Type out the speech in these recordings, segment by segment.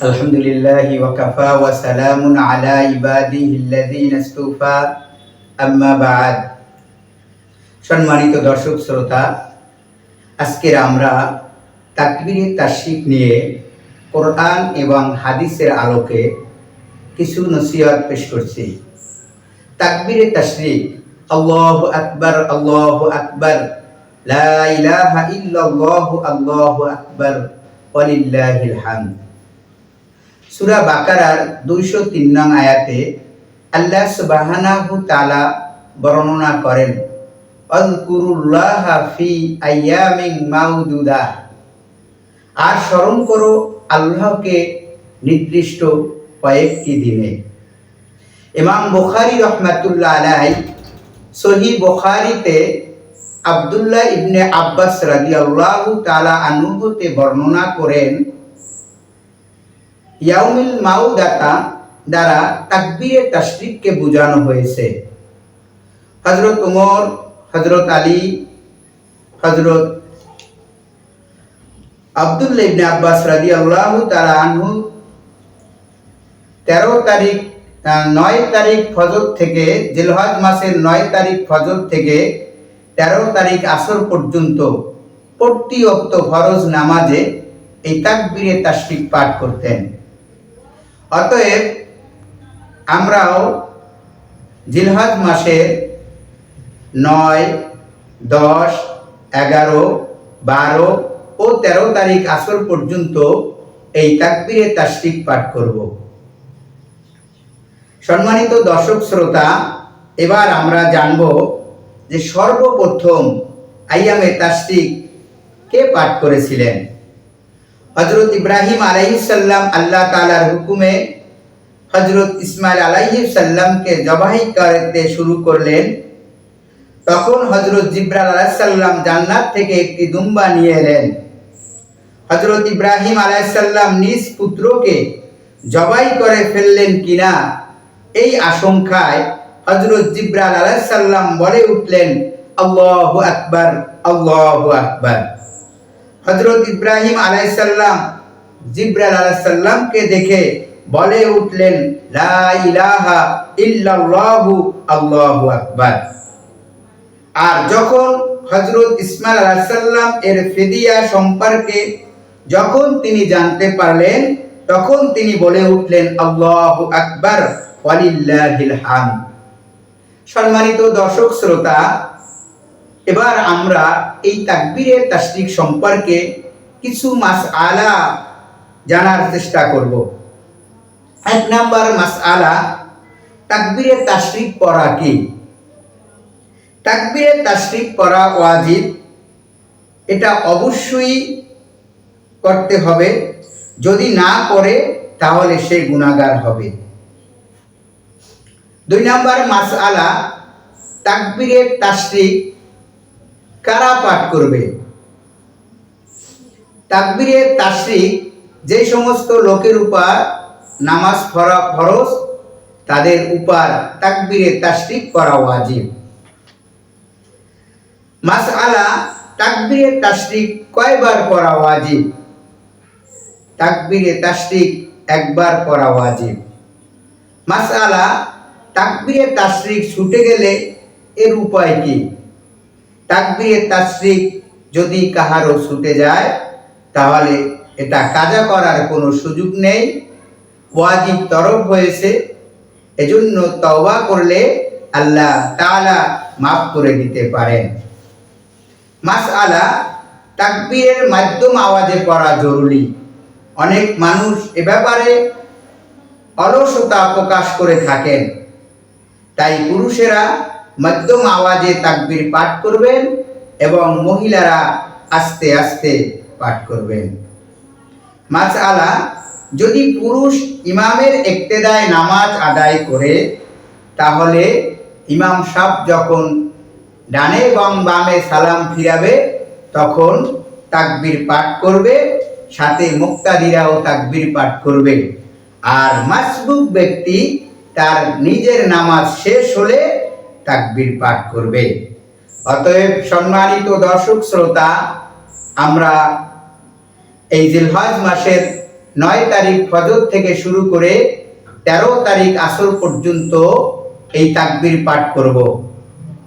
الحمد لله وكفى وسلام على عباده الذين اصطفى أما بعد সম্মানিত দর্শক শ্রোতা আজকের আমরা তাকবীরের তাশরিক নিয়ে কোরআন এবং হাদিসের আলোকে কিছু নসিহত পেশ করছি তাকবীরের তাশরিক আল্লাহু আকবার আল্লাহু আকবার লা ইলাহা ইল্লাল্লাহু আল্লাহু আকবার ওয়ালিল্লাহিল হামদ সূরা বাকারার 203 নং আয়াতে আল্লাহ সুবহানাহু তাআলা বর্ণনা করেন মাউদুদাহ আর স্মরণ করো আল্লাহকে নির্দিষ্ট কয়েকটি দিনে। ইমাম বুখারী রহমাতুল্লাহ আলাই সহি বুখারীতে আব্দুল্লাহ ইবনে আব্বাস রাদিয়াল্লাহু তাআলা তালা হতে বর্ণনা করেন ইয়াউমিল মাউদাতা দ্বারা তাকবীরে তাশরিককে বোঝানো হয়েছে। হযরত ওমর হযরত আলী, হযরত আব্দুল্লাহ ইবনে আব্বাস রাদিয়াল্লাহু তাআলা আনহু 13 তারিখ নয় তারিখ ফজর থেকে, জিলহজ মাসের নয় তারিখ ফজর থেকে তেরো তারিখ আসর পর্যন্ত প্রতি অক্ত ফরজ নামাজে এই তাকবীরে তাশরিক পাঠ করতেন। অতএব আমরাও জিলহজ মাসের নয়, দশ, এগারো, বারো ও তেরো তারিখ আসর পর্যন্ত এই তাকবীরে তাশরিক পাঠ করব। সম্মানিত দর্শক শ্রোতা, এবার আমরা জানব যে সর্বপ্রথম আইয়ামে তাশরিক কে পাঠ করেছিলেন। হজরত ইব্রাহিম আলাইসাল্লাম আল্লাহ তালার হুকুমে হজরত ইসমাইল আলাইসাল্লামকে জবাহি করতে শুরু করলেন। তখন হজরত জিব্রাল আলাইসাল্লাম জান্নাত থেকে একটি দুম্বা নিয়ে এলেন। হজরত ইব্রাহিম আলাইসাল্লাম নিজ পুত্রকে জবাই করে ফেললেন কিনা এই আশঙ্কায় হজরত জিব্রাল আলাইসাল্লাম বলে উঠলেন, আল্লাহু আকবার আল্লাহু আকবার। হজরত ইব্রাহিম আলাইসাল্লাম জিব্রাল আলাইসাল্লামকে দেখে বলে উঠলেন, লা ইলাহা ইল্লাল্লাহু আল্লাহু আকবার। আর যখন হজরত ইসমাইল আলাইসাল্লাম এর ফিদিয়া সম্পর্কে যখন তিনি জানতে পারলেন, তখন তিনি বলে উঠলেন, আল্লাহু আকবার, ওয়ালিল্লাহিল হামদ। সম্মানিত দর্শক, শ্রোতা এবার আমরা এই তাকবীরের তাশরিক সম্পর্কে কিছু মাস আলা জানার চেষ্টা করব। এক নাম্বার মাস আলা তাকবীরের তাশরিক পড়া কি? তাকবীরের তাশরিক পড়া ওয়াজিব, এটা অবশ্যই করতে হবে। যদি না করে তাহলে সে গুণাগার হবে। দুই নাম্বার মাস আলা তাকবীরের তাশরিক কারা পাঠ করবে? তাকবীরের তাশরিক যে সমস্ত লোকের উপর নামাজ ফরা, ফরজ, তাদের উপর তাকবীরের তাশরিক করা ওয়াজিব। মাসআলা তাকবীরের তাশরিক কয়বার করা ওয়াজিব? তাকবীরে তাশরিক একবার করা ওয়াজিব। মাসআলা তাকবীরে তাশরিক ছুটে গেলে এর উপায় কি? তাকবীরে তাশরিক যদি কাহারও ছুটে যায়, তাহলে এটা কাজা করার কোনো সুযোগ নেই। ওয়াজিব তরফ হয়েছে। এজন্য তওবা করলে আল্লাহ তাআলা মাফ করে দিতে পারেন। মাস মাসআলা, তাকবীরের মাধ্যম আওয়াজে পড়া জরুরি। অনেক মানুষ এ ব্যাপারে অলসতা প্রকাশ করে থাকেন। তাই পুরুষেরা মধ্যম আওয়াজে তাকবির পাঠ করবেন এবং মহিলারা আস্তে আস্তে পাঠ করবেন। মাসআলা যদি পুরুষ ইমামের একতেদায় নামাজ আদায় করে, তাহলে ইমাম সাহ যখন ডানে এবং বামে সালাম ফিরাবে, তখন তাকবির পাঠ করবে, সাথে মুক্তাদিরাও তাকবির পাঠ করবে। আর মাসবুক ব্যক্তি তার নিজের নামাজ শেষ হলে তাকবীর পাঠ করবে। অতএব সম্মানিত দর্শক শ্রোতা, আমরা এই জিলহজ মাসের নয় তারিখ ফজর থেকে শুরু করে তেরো তারিখ আসর পর্যন্ত এই তাকবীর পাঠ করব।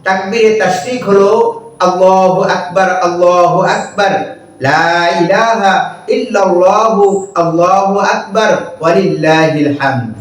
তাকবীরে তাশরিক হলো, আল্লাহু আকবার আল্লাহু আকবার, লা ইলাহা ইল্লাল্লাহু, আল্লাহু আকবার, ওয়ালিল্লাহিল হামদ।